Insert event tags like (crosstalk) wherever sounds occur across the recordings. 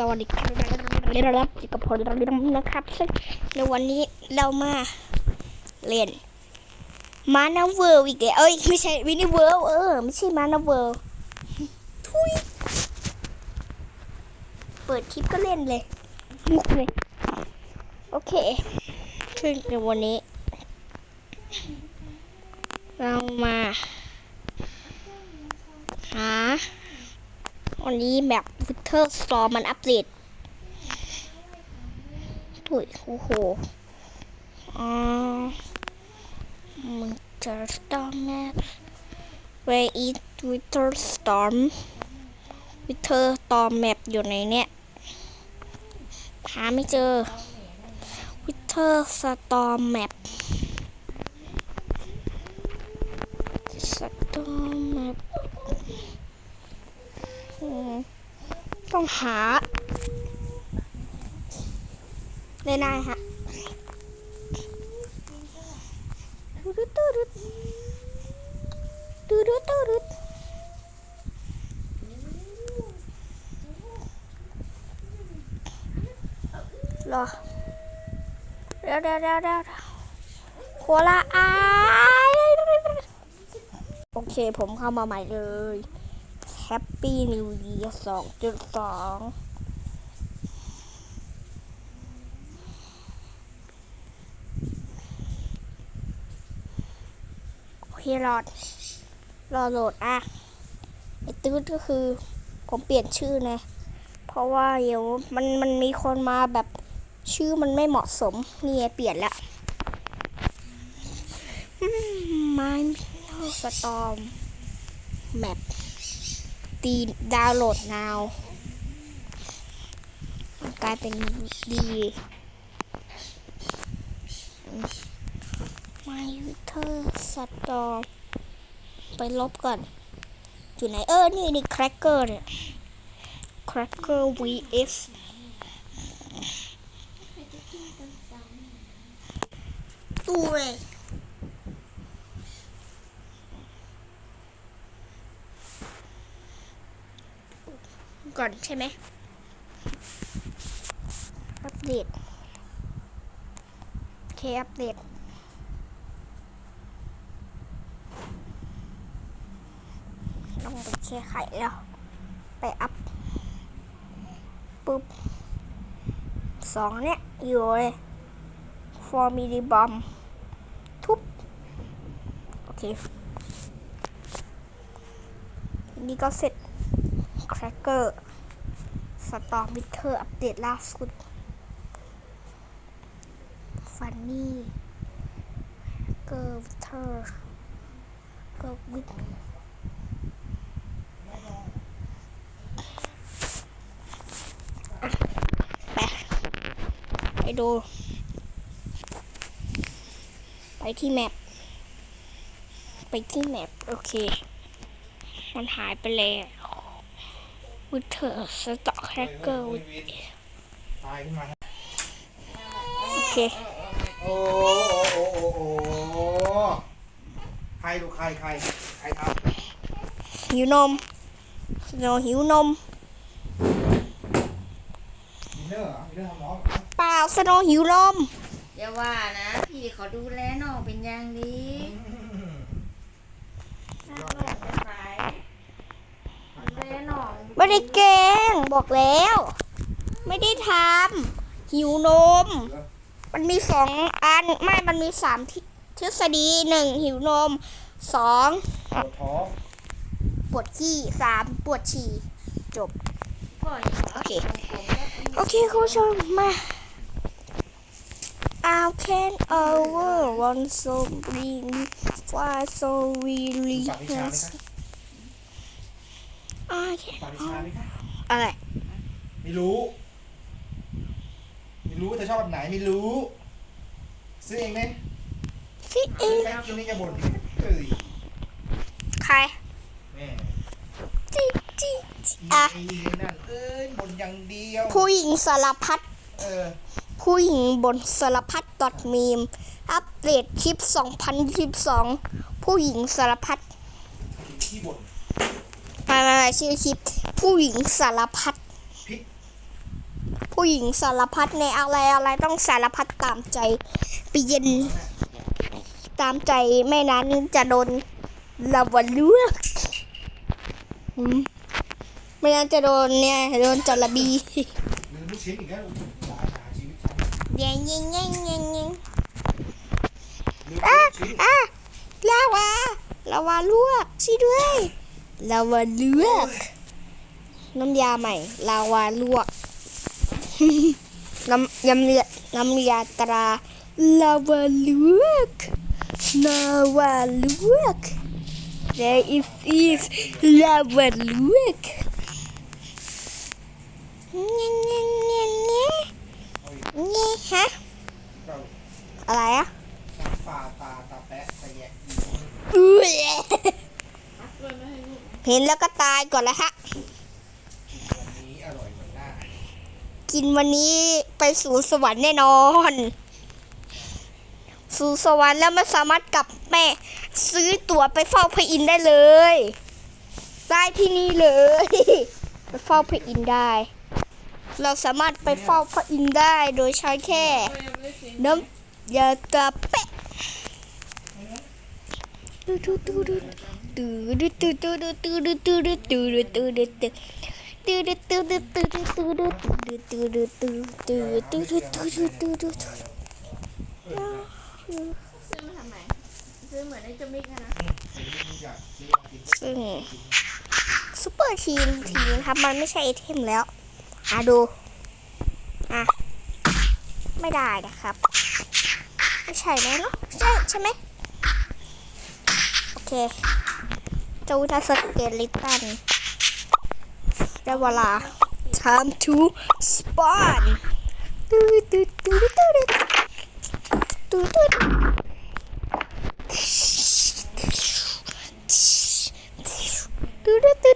สวัสดีครับเรียนรับอยู่กับผมนะครับซึ่งในวันนี้เรามาเล่นมานาเวิร์อีกแล้วเอ้ยไม่ใช่วินิเวิร์เออไม่ใช่มานาเวิร์ทุยเปิดคลิปก็เล่นเลยมุกเลยโอเคซึ่งในวันนี้ เรามาหา วันนี้แบบวิเทอร์สตอร์มันอัปเดตถุยโอ้โหอ๋อมันจะสตอร์แมป Where is Winter Storm Winter Storm Map อยู่ไหนเนี่ยหาไม่เจอ Winter Storm Map Storm Map อืม ต้องหาได้ได้ฮะตูดตูดตูดตูดตูดรอเร็วเร็วเร็วเร็วโคลาอายโอเคผมเข้ามาใหม่เลย แฮปปี้นิว e ี r สองจุดสองโอเครอดรอโหลดอะไอตื้ดก็คือ ผมเปลี่ยนชื่อนะเพราะว่าเดี๋ยวมันมันมีคนมาแบบชื่อมันไม่เหมาะสมนี่เปลี่ยนละไม่สตอมแมป ตีดาวน์โหลด now กลายเป็นดี My Twitter สตอไปลบก่อน อยู่ไหน เออ นี่นี่ Cracker เนี่ย Cracker vs ตู้เลย ก่อนใช่ไหมอัปเดตโอเคอัปเดตต้องไปแช่ไข่แล้ว ไปอัพปุ๊บสองเนี้ยอยู่เลยฟอร์มิลิบอมทุบโอเค นี่ก็เสร็จแครกเกอร์ สตอร์มิเทอร์อัปเดตล่าสุด ฟันนี่ เกอร์วิเทอร์เกอร์วิทไปไปดู ไปที่แมปไปที่แมปโอเค มันหายไปแล้ว วิเทอร์สต็อกแครกเกอร์ตายขึ้นมาโอเคโอ้โอ้โอ้โอ้โอ้ใครลูกใครใครใครทหิวนมโนหิวนมมิเนอร์เหรอมินเนอร์ทำน้องเปล่าสโนหิวนมอย่าว่านะ พี่เขาดูแลน้องเป็นอย่างดี อืม น้องเป็นสายดูแลน้อง ไม่ได้เก่งบอกแล้ว ไม่ได้ทำหิวนม มันมีสองอันไม่มันมีสามทฤทฤษฎีหนึ่งหิวนมสองปวดท้องปวดขี้สามปวดฉี่จบก็อย่างโอเคผมก็โอเคคุณผู้ชมมา I can over one so bring why so really ฝากวิชาไหมคะ I ฝากวิชาไหมคะอะไร ไม่รู้ ไม่รู้เธอชอบแบบไหนไม่รู้ ซื้อเองไหมสิเอซื้องไหมช่วงนี้จะบ่นเอ้ยใครแม่จิจิจิอะอีนั่นเอ้ยบ่นอย่างเดียวผู้หญิงสารพัด เออผู้หญิงบนสารพัดดอทมีม อัปเดตคลิป 2022 ผู้หญิงสารพัดที่ บ่นมามามาชื่อคลิป ผู้หญิงสารพัด ผู้หญิงสารพัดในอะไรอะไรต้องสารพัดตามใจไปเย็น ตามใจไม่นั้นจะโดนระวันเลือกอืมไม่นั้นจะโดนเนี่ยโดนจระบีลืมลูกชิ้นอีกแล้วหลายหาชีวิตฉันเยังยังยังยังยังอะอะลาวาลาวาลวกช่ด้วย ลาวาลวกน้ำยาใหม่ลาวาลวก น้ำยำเลือดน้ำยาตราลาวาลวกลาวาลวก There is is ลาวาลวกเนี่ยเนี่ยเนี่ยเนี่ยเนี่ยฮะอะไรอะปลาตาตาแปะตะแยะ เห็นแล้วก็ตายก่อนแล้วฮะ วันนี้อร่อยเหมือนหน้ากินวันนี้ไปสู่สวรรค์แน่นอน สู่สวรรค์แล้วมันสามารถกลับแม่ ซื้อตั๋วไปเฝ้าพระอินทร์ได้เลย ได้ที่นี่เลย ไปเฝ้าพระอินทร์ได้ เราสามารถไปเฝ้าพระอินทร์ได้โดยใช้แค่กล้วยยังไม่ได้กินน้ ตูดตูดตูดตูดตูดตูดตูดตูดตูดตูดตูดตูดตูดตูดตูดตูดตูดตูดูตูดูซื้อมาทำไมซื้อเหมือนไอ้เจามิกอะนะอยากซื้อกินซึ่งซุปเปอร์ทีมทีมครับมันไม่ใช่ไอเทมแล้วอะดูอะไม่ได้นะครับไม่ใช่แล้วเนาะใช่ใช่ไหมโอเค เจ้าทัสเกลิตันได้เวลา time to spawn ตูตูตูตูตูตูดูดูดู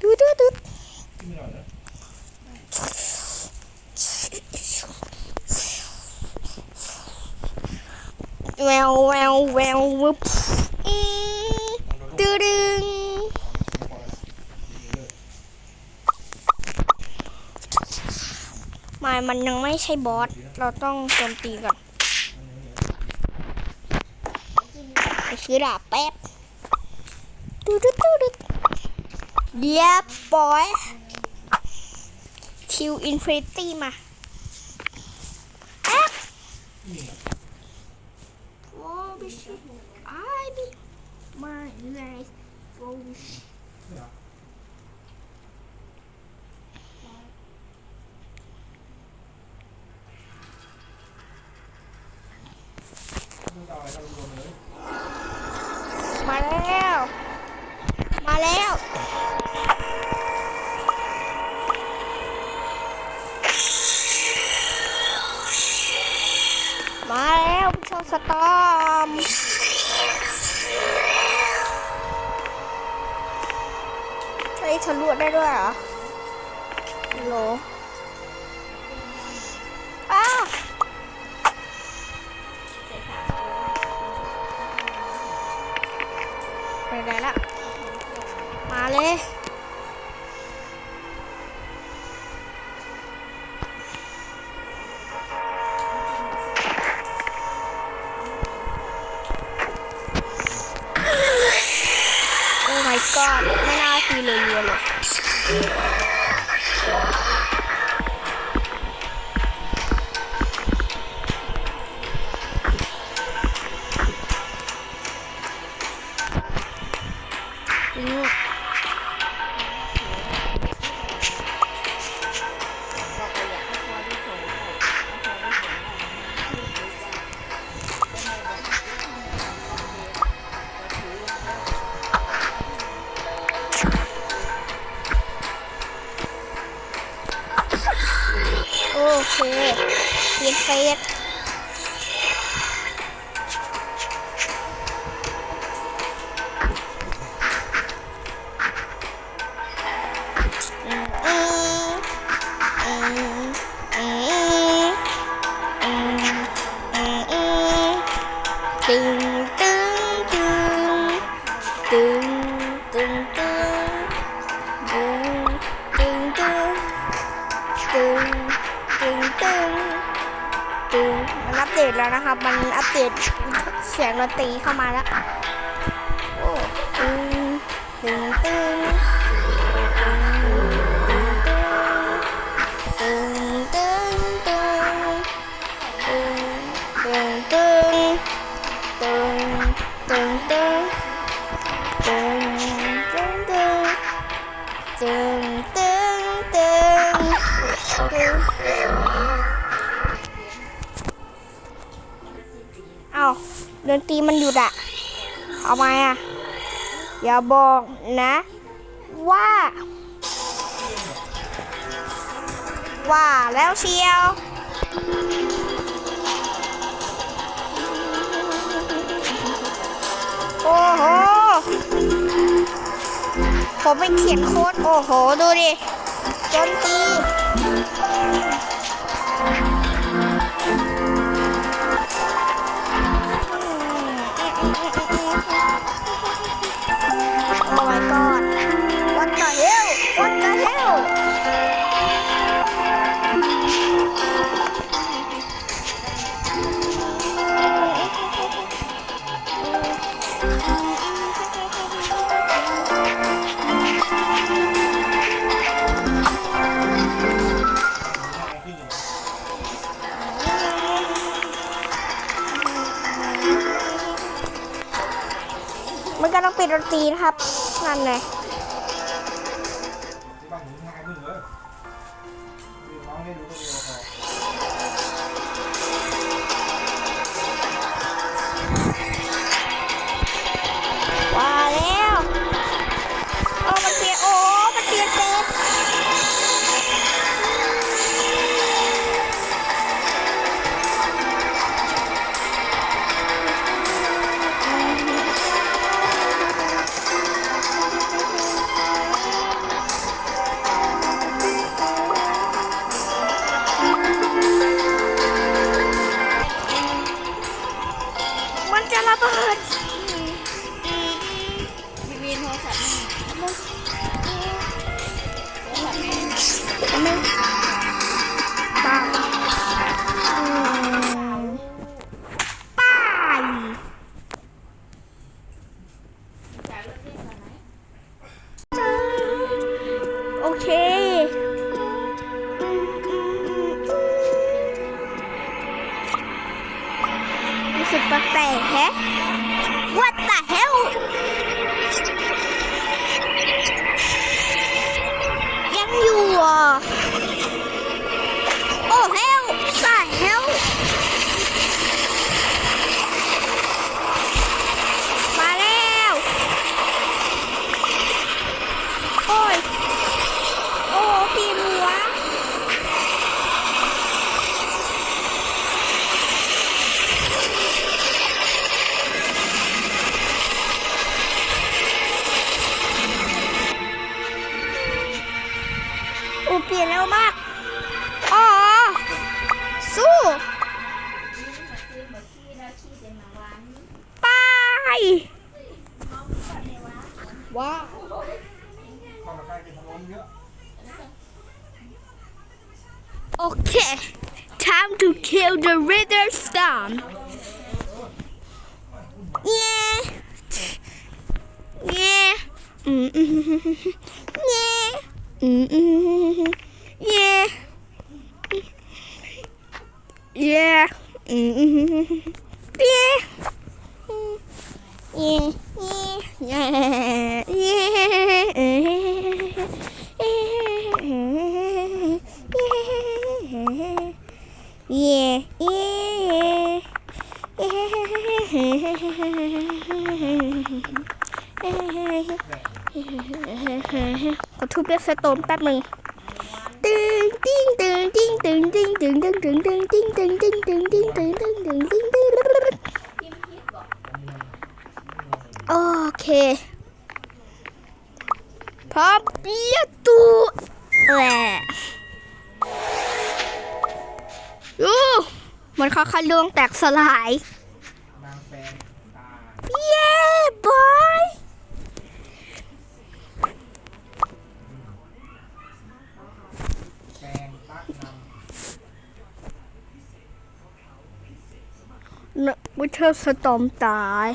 ดูดูดูแววแววแวว วึดึงม่มันยังไม่ใช่บอส เราต้องโจมตีก่อนไปซื้อดาบแป๊บตูดตูดูเดียบอยคิวอินฟินิตี้มาแอ๊บ Oh, bicho. Ai, bi. Mãe, nice. Oh, bicho. ไม่เอา my life goes. Yeah. Mà leo Mà leo มาแล้วผู้ชมสตอ มใช้ทะลุได้ด้วยเหรอโหล ตึงตึงตึงตึงตึงตึงตึงตึงตึงตึงตึงตึงตึงมันอัปเดตแล้วนะครับ มันอัปเดตเสียงดนตรีเข้ามาแล้วโอ้ตึงตึงตึง นตรีมันหยุดอะเอาไหมอะอย่าบอกนะ ว่า ว่าแล้วเชียวโอ้โห ผมไปเขียนโค้ดโอ้โห ดูดิจนตี ปิดดนตรีนะครับนั่นไง ว้าโอเค time to kill the river storm yeah yeah mm -hmm. yeah (laughs) mm -hmm. yeah yeah mm -hmm. (laughs) Yeah, กดทุบด้วยสโตมแป๊บหนึ่ง เคพร้อมเปียตูแหละอู้มันค่อยๆล่วงแตกสลาย เย้บอยวิเทอร์สตอมตาย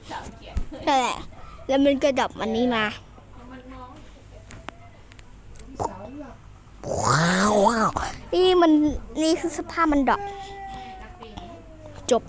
กสาวเขียนนั่นแหละแล้วมันก็ดับมันนี้มานี่มันนี่คือสภาพมันดับนักจบ